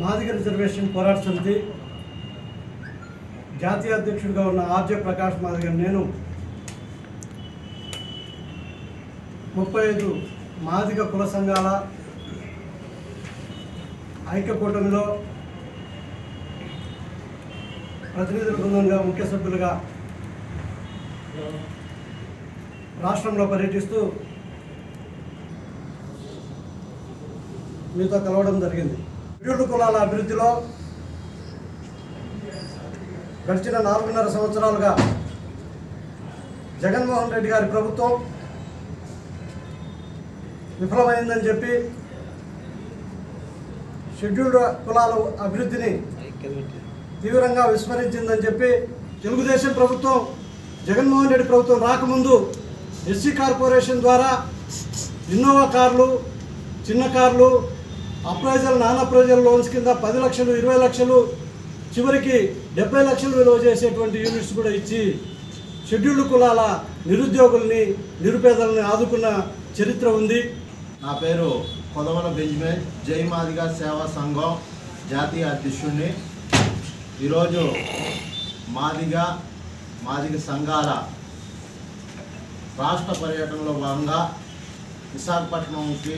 Madiga reservation పోరాట సమితి జాతీయ అధ్యక్షుడిగా ఉన్న ఆర్జ ప్రకాష్ మాదిగ నేను ముప్పై ఐదు మాదిక కుల సంఘాల ఐక్యకూటమిలో ప్రతినిధుల బృందంగా ముఖ్య సభ్యులుగా రాష్ట్రంలో పర్యటిస్తూ మీతో కలవడం జరిగింది. షెడ్యూల్డ్ కులాల అభివృద్ధిలో గడిచిన నాలుగున్నర సంవత్సరాలుగా జగన్మోహన్ రెడ్డి గారి ప్రభుత్వం విఫలమైందని చెప్పి షెడ్యూల్డ్ కులాల అభివృద్ధిని తీవ్రంగా విస్మరించిందని చెప్పి తెలుగుదేశం ప్రభుత్వం జగన్మోహన్ రెడ్డి ప్రభుత్వం రాకముందు ఎస్సీ కార్పొరేషన్ ద్వారా ఇన్నోవా కార్లు చిన్న కార్లు అప్రైజల్ నాన్ అప్రైజల్ లోన్స్ కింద పది లక్షలు ఇరవై లక్షలు చివరికి డెబ్బై లక్షలు విలువ చేసేటువంటి యూనిట్స్ కూడా ఇచ్చి షెడ్యూల్డ్ కులాల నిరుద్యోగుల్ని నిరుపేదలని ఆదుకున్న చరిత్ర ఉంది. నా పేరు కొదవల బెంజమిన్ జై మాదిగ సేవా సంఘం జాతీయ అధ్యక్షుడిని ఈరోజు మాదిగా మాదిగ సంఘాల రాష్ట్ర పర్యటనలో భాగంగా విశాఖపట్నంకి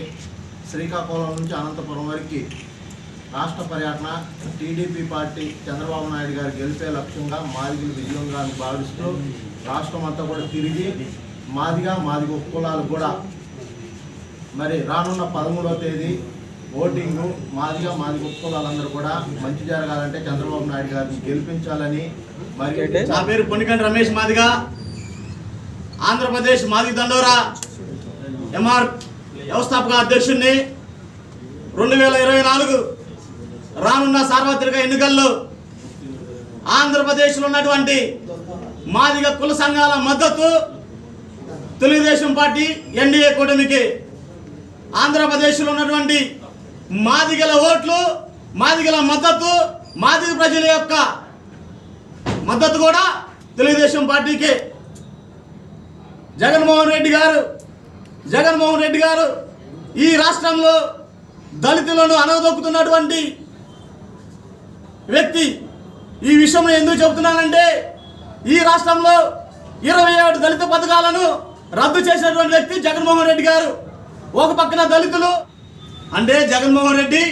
శ్రీకాకుళం నుంచి అనంతపురం వరకు రాష్ట్ర పర్యటన టీడీపీ పార్టీ చంద్రబాబు నాయుడు గారు గెలిపే లక్ష్యంగా మాదిగలు విజయంగా భావిస్తూ రాష్ట్రం అంతా కూడా తిరిగి మాదిగా మాదిగ కులాలు కూడా మరి రానున్న పదమూడవ తేదీ ఓటింగ్ మాదిగా మాదిగ కులాలందరూ కూడా మంచి జరగాలంటే చంద్రబాబు నాయుడు గారిని గెలిపించాలని మరి నా పేరు పొన్నికంటి రమేష్ మాదిగా. ఆంధ్రప్రదేశ్ మాదిగ దండోరా ఎంఆర్ వ్యవస్థాపక అధ్యక్షుడిని రెండు వేల ఇరవై నాలుగు రానున్న సార్వత్రిక ఎన్నికల్లో ఆంధ్రప్రదేశ్లో ఉన్నటువంటి మాదిగ కుల సంఘాల మద్దతు తెలుగుదేశం పార్టీ ఎన్డీఏ కూటమికి. ఆంధ్రప్రదేశ్లో ఉన్నటువంటి మాదిగల ఓట్లు మాదిగల మద్దతు మాదిగ ప్రజల యొక్క మద్దతు కూడా తెలుగుదేశం పార్టీకి. జగన్మోహన్ రెడ్డి గారు జగన్మోహన్ రెడ్డి గారు ఈ రాష్ట్రంలో దళితులను అనగదొక్కుతున్నటువంటి వ్యక్తి ఈ విషయం ఎందుకు చెబుతున్నానంటే ఈ రాష్ట్రంలో ఇరవై ఏడు దళిత పథకాలను రద్దు చేసినటువంటి వ్యక్తి జగన్మోహన్ రెడ్డి గారు. ఒక పక్కన దళితులు అంటే జగన్మోహన్ రెడ్డి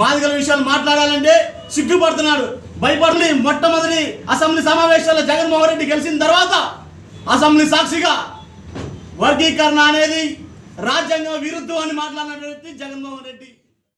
మాదిగల విషయాలు మాట్లాడాలంటే సిగ్గుపడుతున్నాడు. భయపడని మొట్టమొదటి అసెంబ్లీ సమావేశాల్లో జగన్మోహన్ రెడ్డి గెలిచిన తర్వాత అసెంబ్లీ సాక్షిగా వర్గీకరణ అనేది రాజ్యాంగ విరుద్ధం అని మాట్లాడిన వ్యక్తి జగన్మోహన్ రెడ్డి.